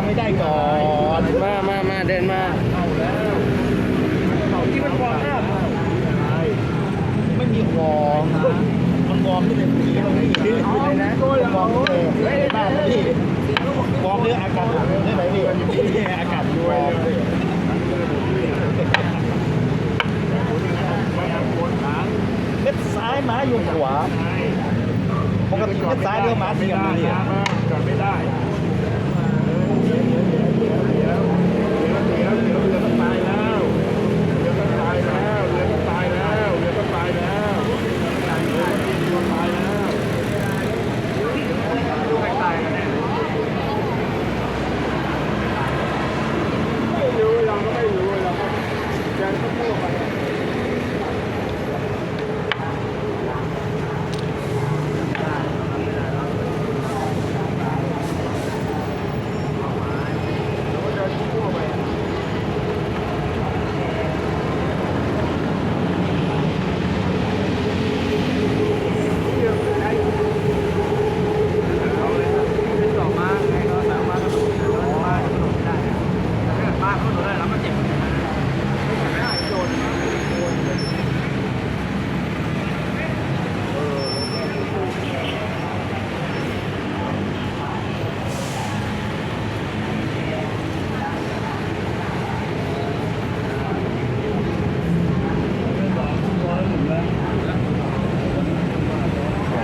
ำให้ได้ก่อนมามามาเดินมาที่มันวอร์มอัพไม่มีวอร์มมันวอร์มที่เป็นผีตรงนี้เลยนะวอร์มเลยไม่ได้บ้านนะพี่วอร์มเรื่องอากาศได้ไหมพี่อากาศวอร์มเม็ดซ้ายม้าอยู่ขวาปกติเม็ดซ้ายเรือม้าเทียมเลยไม่ได้เดี๋ยวเดี๋ยวเดี๋ยวเดี๋ยวเรือต้องตายแล้วเรือต้องตายแล้วเรือต้องตายแล้วเรือต้องตายแล้วเรือต้องตายแล้วไม่รู้เราก็ไม่รู้เราก็ยังต้องพูดไป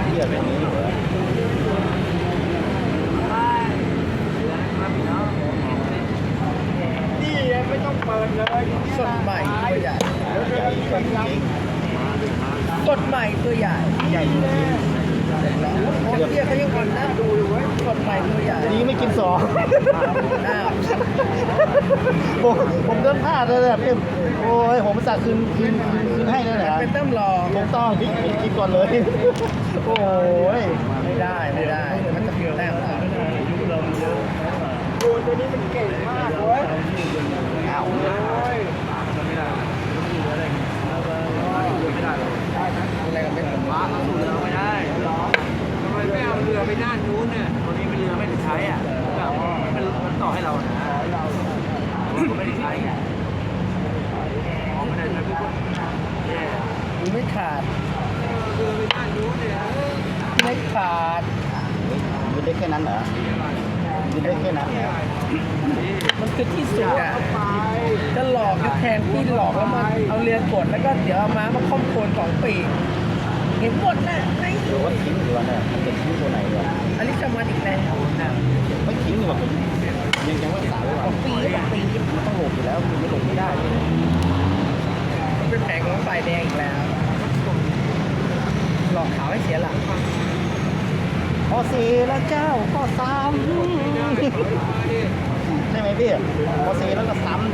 เทียบแบบนี้เหรอนี่ไม่ต้องเปิดเลย สดใหม่ตัวใหญ่ใหญ่จริงสดใหม่ตัวใหญ่ใหญ่จริงโอ้เตี้ยเขายังอ่อนหน้าดูเลยเว้ยสดใหม่ตัวใหญ่ดีไม่กินสองอ้าวผมผมเดินพลาดเลยแบบพี่โอ้ยผมสั่งคืนคืนคืนคืนให้นั่นแหละเป็นเต้มรอถูกต้องพี่กินก่อนเลย โอ้ยไม่ได้ไม่ได้เดี๋ยวมันจะเปรี้ยวแต้มเราตัวนี้มันเก่งมากเว้ย อ้าวอะไรกันเป็นผมว่าไม่ได้ทำไมไม่เอาเรือไปด้านนู้นเนี่ยตัวนี้เป็นเรือไม่ได้ใช้อะแบบมันมันต่อให้เรานะเราไม่ได้ใช้ไงอ๋อไม่ได้ใช้ปุ๊บแย่มันไม่ขาดเรือได้านนู้นเนี่ยไม่ขาดยืนได้แค่นั้นเหรอ ยืนได้แค่นั้นมันคือที่สุดอะจะหลอกจะแทนที่หลอกแล้วมาเอาเรือกดแล้วก็เดี๋ยวเอาม้ามาค้อมโคนสองปีกเห็นหมดน่ะไอ้หรือว่าทิ้งหรือว่าเนี่ยมันจะทิ้งตัวไหนเนี่ยอลิสมันอีกแล้วไม่ทิ้งหรือว่ายังยังรักษาไว้สก่องปีสองปีมันต้องหลบอยู่แล้วมันไม่หลบไม่ได้มันเป็นแผงของไฟแดงอีกแล้ว หลอกขาวให้เสียหลัก พอสี่แล้วเจ้าพอสามใช่ไหมพี่พอสี่แล้วก็ซ้ำใช่ไหม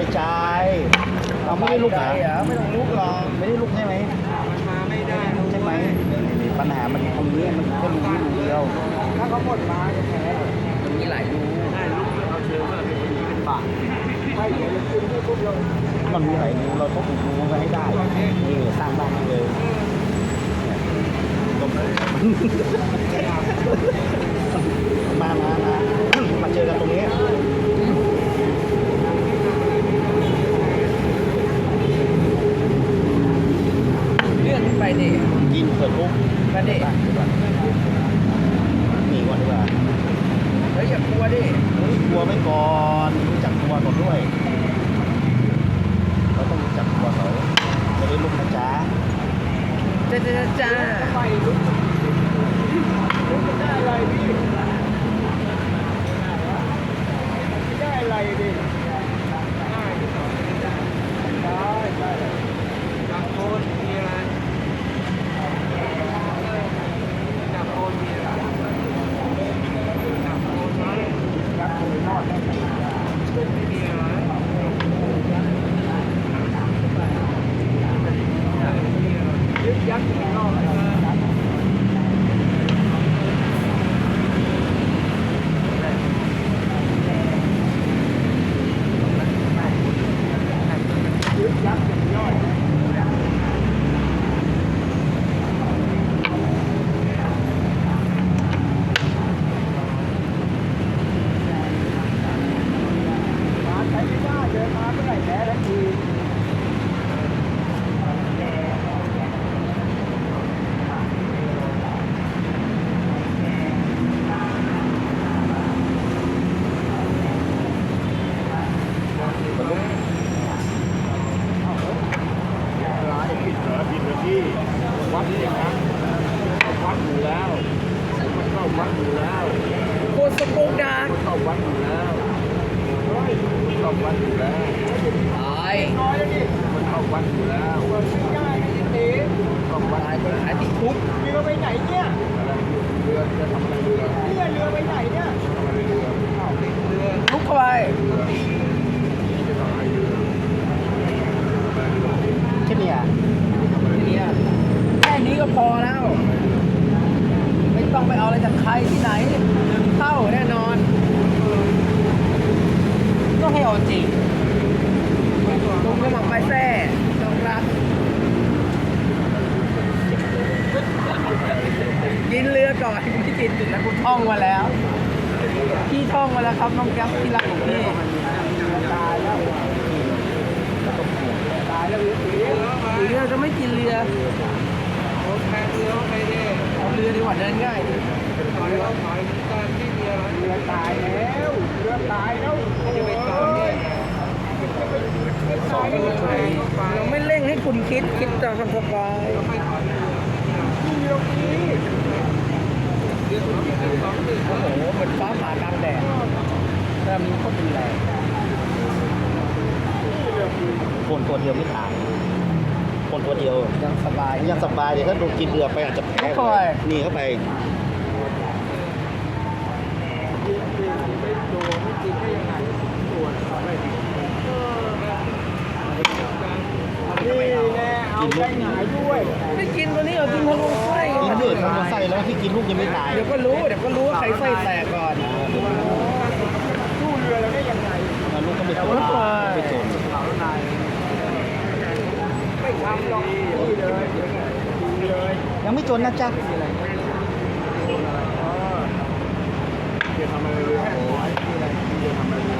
ายใจเราไม่ได้ลุกเหรอไม่ต้องลุกหรอไม่ได้ลุกใช่ไหมมาไม่ได้ใช่ไหมปัญหามันตรงนี้มันก็รู้นี่รู้เดียวถ้าเขาหมดมาจะแพ้มันมีหลายรูปมันมีหลายรูเราต้องรู้ไว้ให้ได้นี่สร้างบ้านเลย ยเข้าวัดอยู่แล้วตายน้อยแล้วดิมันเข้าวัดอยู่แล้วมันไม่ได้นะยินดีเข้าวัดตายไปขายติดคุกเรือไปไหนเนี่ยเรือจะทำอะไรเรือเรือเรือไปไหนเนี่ยทำอะไรเรือเข้าเรือลุกเข้าไปจะทำอะไรเรือแค่นี้ยทีเนี้ยแค่นี้ก็พอแล้ว ไม่ต้องไปเอาอะไรจากใครที่ไหนหนึ่งเท่าแน่นอน ก็ให้เอาจริงลุงกำลังไปแท้ต้องรัก กินเรือก่อนไม่กินถึงแล้วกูท่ องมาแล้ว พี่ท่องมาแล้วครับน้องแก๊ปที่รักของพี่ตายแล้วตายแล้วเรือจะไม่กินเรือโอ้แทงเรือไปดิเอาเรือดีกว่าเดินง่ายดิถอยแล้วถอยการที่เรือเรือตายแล้วเรือตายแล้วจะไปจอดเนี่ยเราไม่เร่งให้คุณคิดคิดตามสบาย โอ้โหเหมือนฟ้าผ่ากลางแดดแต่มีโคตรรุนแรงคนตัวเดียวไม่ตาย คนตัวเดียวยังสบายยังสบายเลยถ้าโดนกินเรือไปอาจจะแพ้เข้าไปนี่เข้าไปไม่โดนไม่กินได้ยังไงตัวไม่ดีนี่แน่เอาใจหงายด้วย ไม่กินตัวนี้เหรอกินทะลุ ไส้กินเลือดมันไส้แล้วที่กินลูกยังไม่ตายเดี๋ยวก็รู้เดี๋ยวก็รู้ว่าใครไส้แตกก่อนสู้เรือเราได้ยังไงลูกก็ไม่จนเอาไปไม่จนไม่ทำหรอกนี่เลยดีเลยยังไม่จนนะจ๊ะจะทำอะไรเรือโอ้ยจะทำอะไรเรือ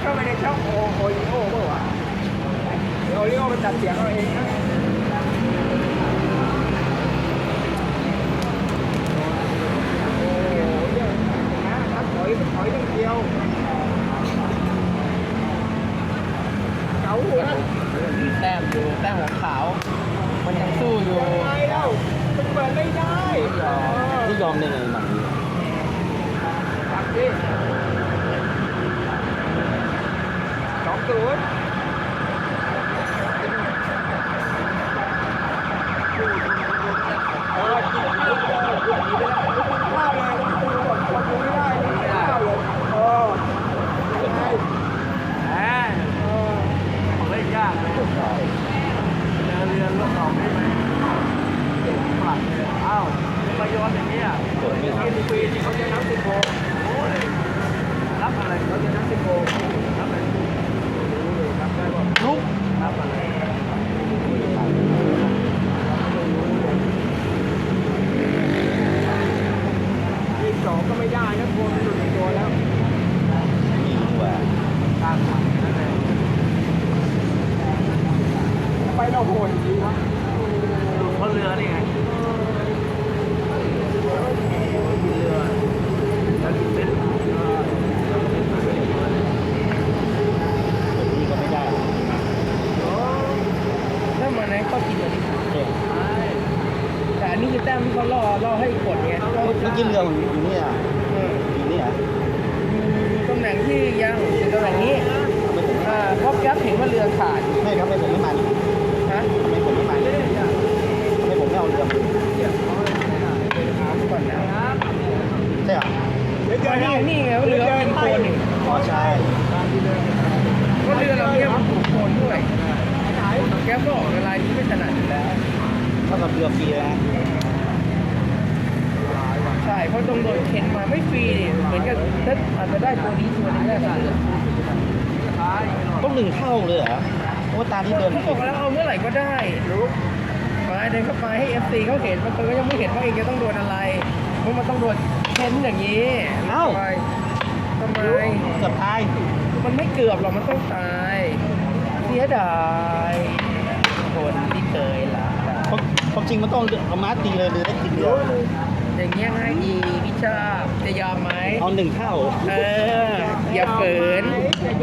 แล้วเสียงเข้าไปในช่องโอโอริโอเปล่าวะเดี๋ยวโอริโอมันตัดเสียงเอาเองนะโอ้โหเรื่องนะถ้าถอยมันถอยอย่างเดียวเก๋าหัวแต้มอยู่แต้มหัวขาว มันยังสู้อยู่ยังไงเล่ามันเปิดไม่ได้ที่ยอมได้ไงหนังนี้ตัดดิสองศูนย์เออกินข้าวเลยกินข้าวเลยกินข้าวเลยไม่ได้กินข้าวเลยเออยังไง แหม เออ ผมเล่นยากเลยเดินเรือรถสองได้ไหมปลัดเลยอ้าวมาโยนอย่างนี้อะ กดไม่ทัน กินฟรีที่เขาจะนับสิบโมง โอ้ยรับอะไร เขาจะนับสิบโมง รับอะไร นับได้ป่ะ ลุก รับอะไร ยี่สิบสองก็ไม่ได้นะโคนมันหลุดในตัวแล้ว มีดีกว่า ตามฝันนั่นแหละ ไปเราโหดจริงวะ หลุดเพราะเรือนี่ไงเรือแล้วถึงเส้น แบบนี้ก็ไม่ได้ ถ้ามันนั้นก็กินอันนี้ เด็ก แต่อันนี้คือแต้มที่เขาล่อล่อให้กดไงเมื่อกี้เรือมันอยู่นี่อะเอออยู่นี่อะอยู่ตำแหน่งที่ยังอยู่ตำแหน่งนี้ทำไมผมไม่อ่าเพราะแก๊ปเห็นว่าเรือขาดไม่ครับทำไมผมไม่มานี่ฮะทำไมผมไม่มานี่ทำไมผมไม่เอาเรือมาถามก่อนนะใช่เหรอเดี๋ยวเจอนี่ได้นี่ไงว่าเรือกินโคลนนี่อ๋อใช่ก็เรือเราเนี่ยมันถูกโคลนด้วยแก๊ปก็ออกในลายที่ไม่ถนัดอยู่แล้ว เท่ากับเรือฟรีเลยนะใช่เพราะต้องโดนเข็นมาไม่ฟรีดิเหมือนกับถ้าอาจจะได้ตัวนี้ตัวนึงได้ค่ะต้องหนึ่งเท่าเลยเหรอเพราะว่าตาที่เดินเขาบอกแล้วเอาเมื่อไหร่ก็ได้รู้มาเดินเข้าไปให้ FC เขาเห็นมันก็ยังไม่เห็นว่าเองจะต้องโดนอะไรเพราะมันต้องโดนเข็นอย่างนี้ทำไมทำไมเกือบตายมันไม่เกือบหรอกมันต้องตายเสียดายคนที่เคยรักเพราะความจริงมันต้องเอาม้าตีเลยเรือได้กินเรือ อย่างเงี้ยง่ายดีพี่ชอบจะยอมไหมเอาหนึ่งเท่า เออ อย่าฝืน